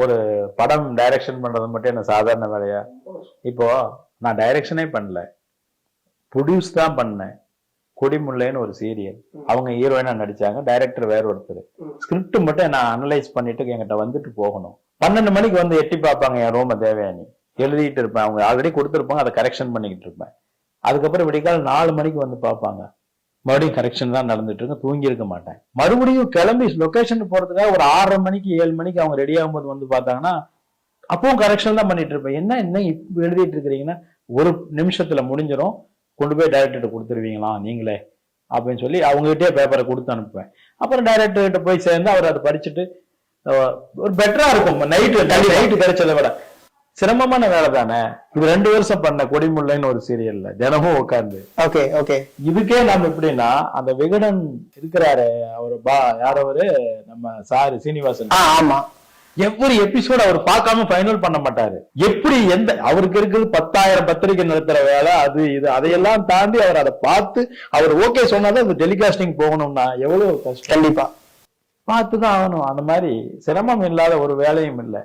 ஒரு படம் டைரக்ஷன் பண்றது மட்டும் என்ன சாதாரண வேலையா? இப்போ நான் டைரக்ஷனே பண்ணல. ப்ரொடியூஸ் தான் பண்ணேன். கொடிமுல்லைன்னு ஒரு சீரியல் அவங்க ஹீரோயினா நடிச்சாங்க டைரக்டர் வேற ஒருத்தர். ஸ்கிரிப்ட் மட்டும் நான் அனலைஸ் பண்ணிட்டு என்கிட்ட வந்துட்டு போகணும். பன்னெண்டு மணிக்கு வந்து எட்டி பார்ப்பாங்க என் ரோம தேவயானி எழுதிட்டு இருப்பேன். அவங்க ஆல்ரெடி கொடுத்துருப்பாங்க அதை கரெக்ஷன் பண்ணிக்கிட்டு இருப்பேன். அதுக்கப்புறம் விடிக்கால் நாலு மணிக்கு வந்து பார்ப்பாங்க. மறுபடியும் கரெக்ஷன் தான் நடந்துட்டு இருக்கு. தூங்கி இருக்க மாட்டேன். மறுபடியும் கிளம்பி லொக்கேஷன் போறதுக்காக ஒரு ஆறரை மணிக்கு ஏழு மணிக்கு அவங்க ரெடி ஆகும்போது வந்து பார்த்தாங்கன்னா அப்பவும் கரெக்ஷன் தான் பண்ணிட்டு இருப்பேன். என்ன என்ன இப்போ எழுதிட்டு இருக்கிறீங்கன்னா ஒரு நிமிஷத்துல முடிஞ்சிடும் கொண்டு போய் டைரக்டர்கிட்ட கொடுத்துருவீங்களா? நீங்களே. அப்படின்னு சொல்லி அவங்ககிட்டயே பேப்பரை கொடுத்து அனுப்புவேன். அப்புறம் டைரக்டர் கிட்ட போய் சேர்ந்து அவர் அதை படிச்சுட்டு ஒரு பெட்டரா இருக்கும். நைட்டு நைட்டு கிடைச்சதை விட. சிரமமான வேலை தானே? இது ரெண்டு வருஷம் பண்ண கொடிமுல்லைன்னு ஒரு சீரியல்ல தினமும் உட்காந்து ஓகே ஓகே இதுக்கே நம்ம எப்படின்னா அந்த விகடன் இருக்கிறாரு அவரு பா யார் அவரு? நம்ம சாரு சீனிவாசன். ஆமா. எவ்வளவு எபிசோட் அவர் பார்க்காம ஃபைனல் பண்ண மாட்டாரு. எப்படி எந்த அவருக்கு இருக்குது பத்தாயிரம் பத்திரிக்கை நடத்துற வேலை அது இது அதையெல்லாம் தாண்டி அவர் அதை பார்த்து அவர் ஓகே சொன்னாதான் அந்த டெலிகாஸ்டிங் போகணும்னா எவ்வளவு கஷ்டம். கண்டிப்பா. பார்த்து தான் ஆகணும். அந்த மாதிரி சிரமம் இல்லாத ஒரு வேலையும் இல்லை.